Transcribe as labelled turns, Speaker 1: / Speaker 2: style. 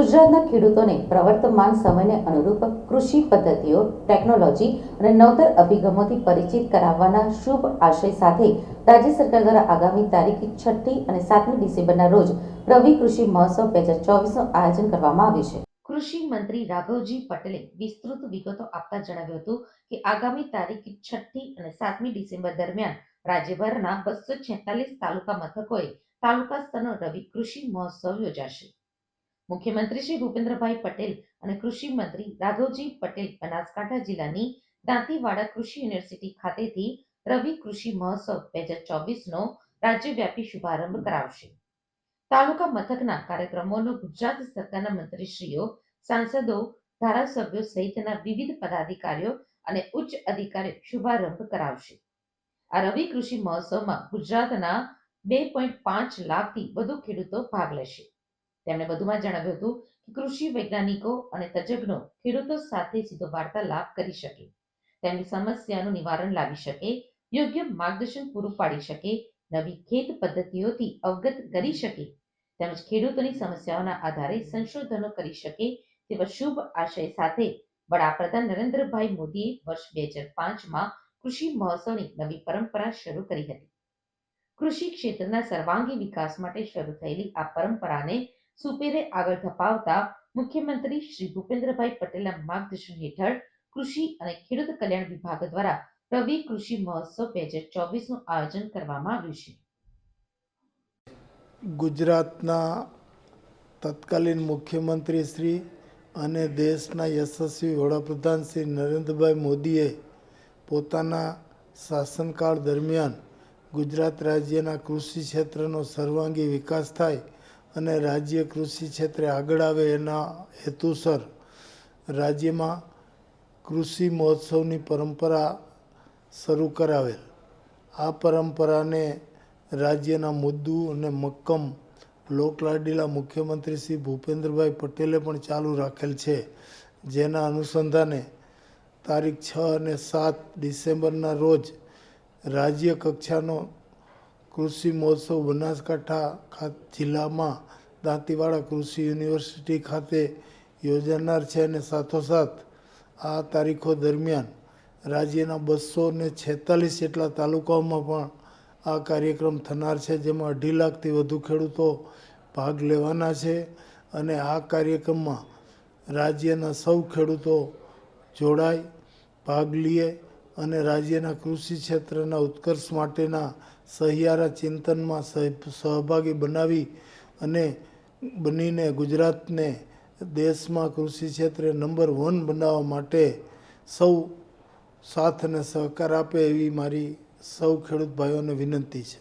Speaker 1: ગુજરાતના ખેડૂતોને પ્રવર્તમાન સમયને અનુરૂપ કૃષિ પદ્ધતિઓ, ટેકનોલોજી અને નવતર અભિગમોથી પરિચિત કરાવવાના શુભ આશય સાથે રાજ્ય સરકાર દ્વારા આગામી તારીખ છઠ્ઠી અને સાતમી ડિસેમ્બરના રોજ રવિ કૃષિ મહોત્સવ બે હજાર ચોવીસનું આયોજન કરવામાં આવ્યું છે. કૃષિ મંત્રી રાઘવજી પટેલે વિસ્તૃત વિગતો આપતા જણાવ્યું હતું કે આગામી તારીખ છઠ્ઠી અને સાતમી ડિસેમ્બર દરમિયાન રાજ્યભરના બસો છેતાલીસ તાલુકા મથકોએ તાલુકા સ્તરનો રવિ કૃષિ મહોત્સવ યોજાશે. મુખ્યમંત્રી શ્રી ભૂપેન્દ્રભાઈ પટેલ અને કૃષિ મંત્રી રાઘવજી પટેલ બનાસકાંઠા જિલ્લાની દાંતીવાડા કૃષિ યુનિવર્સિટી ખાતેથી રવિ કૃષિ મહોત્સવ બે હજાર ચોવીસનો રાજ્યવ્યાપી શુભારંભ કરાવશે. તાલુકા મથકના કાર્યક્રમોનો ગુજરાત સરકારના મંત્રીશ્રીઓ, સાંસદો, ધારાસભ્યો સહિતના વિવિધ પદાધિકારીઓ અને ઉચ્ચ અધિકારીઓ શુભારંભ કરાવશે. આ રવિ કૃષિ મહોત્સવમાં ગુજરાતના બે પોઈન્ટ પાંચ લાખથી વધુ ખેડૂતો ભાગ લેશે. તેમણે વધુમાં જણાવ્યું હતું કે કૃષિ વૈજ્ઞાનિકો અને તજજ્ઞો ખેડૂતો સાથે સીધો વાર્તાલાપ કરી શકે. તેમની સમસ્યાનું નિવારણ લાવી શકે, યોગ્ય માર્ગદર્શન પૂરું પાડી શકે, નવી ખેત પદ્ધતિઓથી અવગત કરી શકે, તેમજ ખેડૂતોની સમસ્યાઓના આધારે સંશોધનો કરી શકે તેવા શુભ આશય સાથે વડાપ્રધાન નરેન્દ્રભાઈ મોદીએ વર્ષ બે હજાર પાંચમાં કૃષિ મહોત્સવની નવી પરંપરા શરૂ કરી હતી. કૃષિ ક્ષેત્રના સર્વાંગી વિકાસ માટે શરૂ થયેલી આ પરંપરાને સુપેરે આગળ ધપાવતા મુખ્યમંત્રી શ્રી ભૂપેન્દ્રભાઈ પટેલના માર્ગદર્શન હેઠળ કૃષિ અને ખેડૂત કલ્યાણ વિભાગ દ્વારા રવિ કૃષિ મહોત્સવ બે હજાર ચોવીસનું આયોજન કરવામાં આવ્યું છે.
Speaker 2: ગુજરાતના તત્કાલીન મુખ્યમંત્રી શ્રી અને દેશના યશસ્વી વડાપ્રધાન શ્રી નરેન્દ્રભાઈ મોદીએ પોતાના શાસનકાળ દરમિયાન ગુજરાત રાજ્યના કૃષિ ક્ષેત્રનો સર્વાંગી વિકાસ થાય અને રાજ્ય કૃષિ ક્ષેત્રે આગળ આવે એના હેતુસર રાજ્યમાં કૃષિ મહોત્સવની પરંપરા શરૂ કરાવેલ. આ પરંપરાને રાજ્યના મુદ્દુ અને મક્કમ લોકલાડીલા મુખ્યમંત્રી શ્રી ભૂપેન્દ્રભાઈ પટેલે પણ ચાલુ રાખેલ છે. જેના અનુસંધાને તારીખ છ અને સાત ડિસેમ્બરના રોજ રાજ્ય કક્ષાનો કૃષિ મહોત્સવ બનાસકાંઠા જિલ્લામાં દાંતીવાડા કૃષિ યુનિવર્સિટી ખાતે યોજાનાર છે અને સાથોસાથ આ તારીખો દરમિયાન રાજ્યના બસો ને છેતાલીસ જેટલા તાલુકાઓમાં પણ આ કાર્યક્રમ થનાર છે, જેમાં અઢી લાખથી વધુ ખેડૂતો ભાગ લેવાના છે અને આ કાર્યક્રમમાં રાજ્યના સૌ ખેડૂતો જોડાય ભાગ લે અને રાજ્યના કૃષિ ક્ષેત્રના ઉત્કર્ષ માટેના સહિયારા ચિંતનમાં સહ- સહભાગી બનાવી અને બનીને ગુજરાતને દેશમાં કૃષિ ક્ષેત્રે નંબર વન બનાવવા માટે સૌ સાથ અને સહકાર આપે એવી મારી સૌ ખેડૂત ભાઈઓને વિનંતી છે.